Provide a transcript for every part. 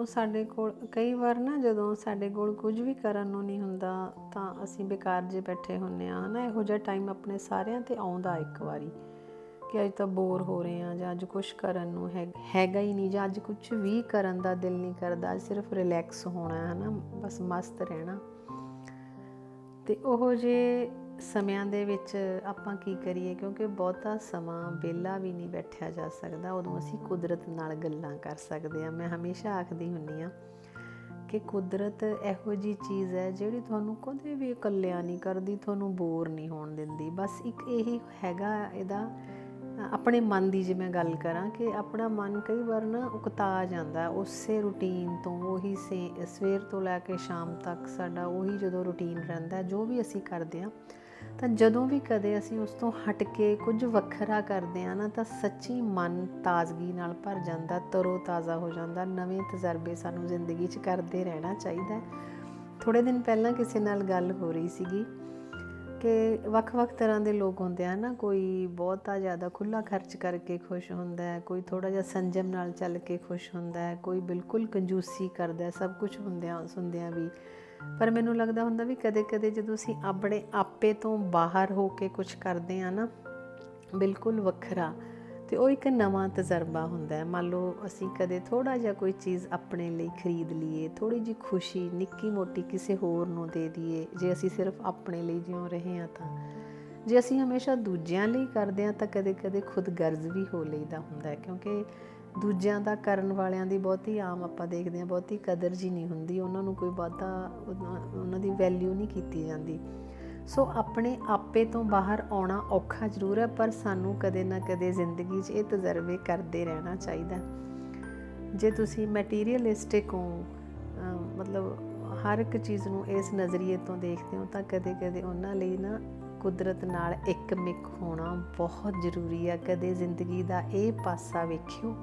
ਉਹ ਸਾਡੇ ਕੋਲ, ਕਈ ਵਾਰ ਨਾ ਜਦੋਂ ਸਾਡੇ ਕੋਲ ਕੁਝ ਵੀ ਕਰਨ ਨੂੰ ਨਹੀਂ ਹੁੰਦਾ, ਤਾਂ ਅਸੀਂ ਬੇਕਾਰ ਜੇ ਬੈਠੇ ਹੁੰਨੇ ਆ ਹਨਾ? ਇਹੋ ਜਿਹਾ ਟਾਈਮ ਆਪਣੇ ਸਾਰਿਆਂ ਤੇ ਆਉਂਦਾ ਇੱਕ ਵਾਰੀ ਕਿ ਅੱਜ ਤਾਂ ਬੋਰ ਹੋ ਰਹੇ ਆ ਜਾਂ ਅੱਜ ਕੁਝ ਕਰਨ ਨੂੰ ਹੈ ਹੈਗਾ ਹੀ ਨਹੀਂ ਜਾਂ ਅੱਜ ਕੁਝ ਵੀ ਕਰਨ ਦਾ ਦਿਲ ਨਹੀਂ ਕਰਦਾ, ਅੱਜ ਸਿਰਫ ਰਿਲੈਕਸ ਹੋਣਾ ਹੈ ਨਾ ਬਸ ਮਸਤ ਰਹਿਣਾ। ਤੇ ਉਹ ਜੇ ਸਮਿਆਂ ਦੇ ਵਿੱਚ ਆਪਾਂ ਕੀ ਕਰੀਏ? ਕਿਉਂਕਿ ਬਹੁਤਾ ਸਮਾਂ ਵਿਹਲਾ ਵੀ ਨਹੀਂ ਬੈਠਿਆ ਜਾ ਸਕਦਾ। ਉਦੋਂ ਅਸੀਂ ਕੁਦਰਤ ਨਾਲ ਗੱਲਾਂ ਕਰ ਸਕਦੇ ਆ ਮੈਂ ਹਮੇਸ਼ਾ ਆਖਦੀ ਹੁੰਨੀ ਆ ਕਿ ਕੁਦਰਤ ਇਹੋ ਜੀ ਚੀਜ਼ ਹੈ ਜਿਹੜੀ ਤੁਹਾਨੂੰ ਕਦੇ ਵੀ ਇਕੱਲਿਆਂ ਨਹੀਂ ਕਰਦੀ, ਤੁਹਾਨੂੰ ਬੋਰ ਨਹੀਂ ਹੋਣ ਦਿੰਦੀ। ਬਸ ਇੱਕ ਇਹੀ ਹੈਗਾ ਇਹਦਾ, ਆਪਣੇ ਮਨ ਦੀ ਜੇ ਮੈਂ ਗੱਲ ਕਰਾਂ ਕਿ ਆਪਣਾ ਮਨ ਕਈ ਵਾਰ ਨਾ ਉਕਤਾ ਜਾਂਦਾ। ਉਸੇ ਰੁਟੀਨ ਤੋਂ ਉਹੀ ਸੇ, ਸਵੇਰ ਤੋਂ ਲੈ ਕੇ ਸ਼ਾਮ ਤੱਕ ਸਾਡਾ ਉਹੀ ਜਦੋਂ ਰੁਟੀਨ ਰਹਿੰਦਾ, ਜੋ ਵੀ ਅਸੀਂ ਕਰਦੇ ਆ ਤਾਂ ਜਦੋਂ ਵੀ ਕਦੇ ਅਸੀਂ ਉਸ ਤੋਂ ਹਟ ਕੇ ਕੁਝ ਵੱਖਰਾ ਕਰਦੇ ਆ ਨਾ, ਤਾਂ ਸੱਚੀ ਮਨ ਤਾਜ਼ਗੀ ਨਾਲ ਭਰ ਜਾਂਦਾ, ਤਰੋ ਤਾਜ਼ਾ ਹੋ ਜਾਂਦਾ, ਨਵੇਂ ਤਜਰਬੇ ਸਾਨੂੰ ਜ਼ਿੰਦਗੀ 'ਚ ਕਰਦੇ ਰਹਿਣਾ ਚਾਹੀਦਾ ਥੋੜੇ ਦਿਨ ਪਹਿਲਾਂ ਕਿਸੇ ਨਾਲ ਗੱਲ ਹੋ ਰਹੀ ਸੀਗੀ ਕਿ ਵੱਖ-ਵੱਖ ਤਰ੍ਹਾਂ ਦੇ ਲੋਕ ਹੁੰਦੇ ਆ ਨਾ, ਕੋਈ ਬਹੁਤਾ ਜ਼ਿਆਦਾ ਖੁੱਲਾ ਖਰਚ ਕਰਕੇ ਖੁਸ਼ ਹੁੰਦਾ ਹੈ, ਕੋਈ ਥੋੜਾ ਜਿਹਾ ਸੰਜਮ ਨਾਲ ਚੱਲ ਕੇ ਖੁਸ਼ ਹੁੰਦਾ ਹੈ, ਕੋਈ ਬਿਲਕੁਲ ਕੰਜੂਸੀ ਕਰਦਾ ਸਭ ਕੁਝ ਹੁੰਦਿਆਂ ਸੁਣਦਿਆਂ ਵੀ। ਪਰ ਮੈਨੂੰ ਲੱਗਦਾ ਹੁੰਦਾ ਵੀ ਕਦੇ-ਕਦੇ ਜਦੋਂ ਅਸੀਂ ਆਪਣੇ ਆਪੇ ਤੋਂ ਬਾਹਰ ਹੋ ਕੇ ਕੁਝ ਕਰਦੇ ਆ ਨਾ, ਬਿਲਕੁਲ ਵੱਖਰਾ ਤੇ ਉਹ ਇੱਕ ਨਵਾਂ ਤਜਰਬਾ ਹੁੰਦਾ ਹੈ। ਮੰਨ ਲਓ ਅਸੀਂ ਕਦੇ ਥੋੜਾ ਜਿਹਾ ਕੋਈ ਚੀਜ਼ ਆਪਣੇ ਲਈ ਖਰੀਦ ਲਈਏ ਥੋੜੀ ਜਿਹੀ ਖੁਸ਼ੀ ਨਿੱਕੀ ਮੋਟੀ ਕਿਸੇ ਹੋਰ ਨੂੰ ਦੇ ਦਈਏ, ਜੇ ਅਸੀਂ ਸਿਰਫ ਆਪਣੇ ਲਈ ਜਿਉਂ ਰਹੇ ਹਾਂ ਤਾਂ। ਜੇ ਅਸੀਂ ਹਮੇਸ਼ਾ ਦੂਜਿਆਂ ਲਈ ਕਰਦੇ ਹਾਂ, ਤਾਂ ਕਦੇ-ਕਦੇ ਖੁਦ ਗਰਜ਼ ਵੀ ਹੋ ਲਈਦਾ ਹੁੰਦਾ ਹੈ, ਕਿਉਂਕਿ ਦੂਜਿਆਂ ਦਾ ਕਰਨ ਵਾਲਿਆਂ ਦੀ ਬਹੁਤੀ ਆਮ ਆਪਾਂ ਦੇਖਦੇ ਹਾਂ, ਬਹੁਤੀ ਕਦਰ ਜੀ ਨਹੀਂ ਹੁੰਦੀ, ਉਹਨਾਂ ਨੂੰ ਕੋਈ ਬਹੁਤਾ ਉਹਨਾਂ ਦੀ ਵੈਲਿਊ ਨਹੀਂ ਕੀਤੀ ਜਾਂਦੀ। ਸੋ ਆਪਣੇ ਆਪੇ ਤੋਂ ਬਾਹਰ ਆਉਣਾ ਔਖਾ ਜ਼ਰੂਰ ਹੈ, ਪਰ ਸਾਨੂੰ ਕਦੇ ਨਾ ਕਦੇ ਜ਼ਿੰਦਗੀ 'ਚ ਇਹ ਤਜਰਬੇ ਕਰਦੇ ਰਹਿਣਾ ਚਾਹੀਦਾ ਜੇ ਤੁਸੀਂ ਮੈਟੀਰੀਅਲਿਸਟਿਕ ਹੋ ਮਤਲਬ ਹਰ ਇੱਕ ਚੀਜ਼ ਨੂੰ ਇਸ ਨਜ਼ਰੀਏ ਤੋਂ ਦੇਖਦੇ ਹੋ, ਤਾਂ ਕਦੇ-ਕਦੇ ਉਹਨਾਂ ਲਈ ਨਾ ਕੁਦਰਤ ਨਾਲ ਇੱਕ ਮਿਕ ਹੋਣਾ ਬਹੁਤ ਜ਼ਰੂਰੀ ਆ। ਕਦੇ ਜ਼ਿੰਦਗੀ ਦਾ ਇਹ ਪਾਸਾ ਵੇਖਿਓ,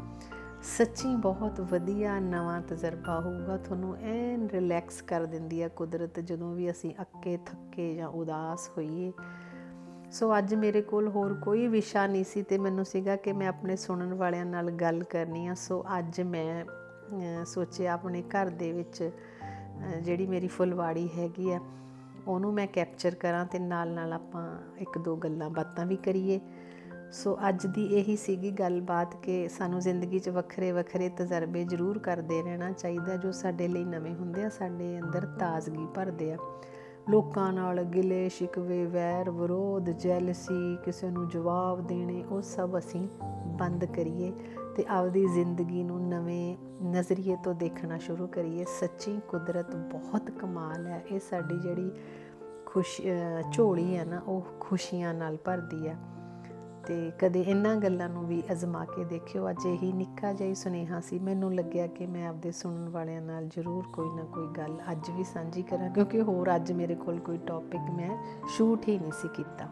ਸੱਚੀ ਬਹੁਤ ਵਧੀਆ ਨਵਾਂ ਤਜਰਬਾ ਹੋਊਗਾ। ਤੁਹਾਨੂੰ ਐਨ ਰਿਲੈਕਸ ਕਰ ਦਿੰਦੀ ਆ ਕੁਦਰਤ ਜਦੋਂ ਵੀ ਅਸੀਂ ਅੱਕੇ ਥੱਕੇ ਜਾਂ ਉਦਾਸ ਹੋਈਏ। ਸੋ ਅੱਜ ਮੇਰੇ ਕੋਲ ਹੋਰ ਕੋਈ ਵਿਸ਼ਾ ਨਹੀਂ ਸੀ ਤੇ ਮੈਨੂੰ ਸੀਗਾ ਕਿ ਮੈਂ ਆਪਣੇ ਸੁਣਨ ਵਾਲਿਆਂ ਨਾਲ ਗੱਲ ਕਰਨੀ ਆ। ਸੋ ਅੱਜ ਮੈਂ ਸੋਚਿਆ ਆਪਣੇ ਘਰ ਦੇ ਵਿੱਚ ਜਿਹੜੀ ਮੇਰੀ ਫੁਲਵਾੜੀ ਹੈਗੀ ਆ ਉਹਨੂੰ ਮੈਂ ਕੈਪਚਰ ਕਰਾਂ ਤੇ ਨਾਲ ਨਾਲ ਆਪਾਂ ਇੱਕ ਦੋ ਗੱਲਾਂ ਬਾਤਾਂ ਵੀ ਕਰੀਏ। ਸੋ ਅੱਜ ਦੀ ਇਹੀ ਸੀਗੀ ਗੱਲਬਾਤ ਕਿ ਸਾਨੂੰ ਜ਼ਿੰਦਗੀ 'ਚ ਵੱਖਰੇ ਵੱਖਰੇ ਤਜਰਬੇ ਜ਼ਰੂਰ ਕਰਦੇ ਰਹਿਣਾ ਚਾਹੀਦਾ ਜੋ ਸਾਡੇ ਲਈ ਨਵੇਂ ਹੁੰਦੇ ਆ, ਸਾਡੇ ਅੰਦਰ ਤਾਜ਼ਗੀ ਭਰਦੇ ਆ। ਲੋਕਾਂ ਨਾਲ ਗਿਲੇ ਸ਼ਿਕਵੇ, ਵੈਰ, ਵਿਰੋਧ, ਜੈਲਸੀ, ਕਿਸੇ ਨੂੰ ਜਵਾਬ ਦੇਣੇ, ਉਹ ਸਭ ਅਸੀਂ ਬੰਦ ਕਰੀਏ ਤੇ ਆਪਦੀ ਜ਼ਿੰਦਗੀ ਨੂੰ ਨਵੇਂ ਨਜ਼ਰੀਏ ਤੋਂ ਦੇਖਣਾ ਸ਼ੁਰੂ ਕਰੀਏ। ਸੱਚੀ ਕੁਦਰਤ ਬਹੁਤ ਕਮਾਲ ਹੈ। ਇਹ ਸਾਡੀ ਜਿਹੜੀ ਖੁਸ਼ ਝੋਲੀ ਹੈ ਨਾ, ਉਹ ਖੁਸ਼ੀਆਂ ਨਾਲ ਭਰਦੀ ਹੈ। ਤੇ ਕਦੇ ਇਹਨਾਂ ਗੱਲਾਂ ਨੂੰ ਵੀ ਅਜ਼ਮਾ ਕੇ ਦੇਖਿਓ। ਅੱਜ ਇਹੀ ਨਿੱਕਾ ਜਿਹਾ ਹੀ ਸੁਨੇਹਾ ਸੀ। ਮੈਨੂੰ ਲੱਗਿਆ ਕਿ ਮੈਂ ਆਪਦੇ ਸੁਣਨ ਵਾਲਿਆਂ ਨਾਲ ਜ਼ਰੂਰ ਕੋਈ ਨਾ ਕੋਈ ਗੱਲ ਅੱਜ ਵੀ ਸਾਂਝੀ ਕਰਾਂ, ਕਿਉਂਕਿ ਹੋਰ ਅੱਜ ਮੇਰੇ ਕੋਲ ਕੋਈ ਟੌਪਿਕ ਮੈਂ ਸ਼ੂਟ ਹੀ ਨਹੀਂ ਸੀ ਕੀਤਾ।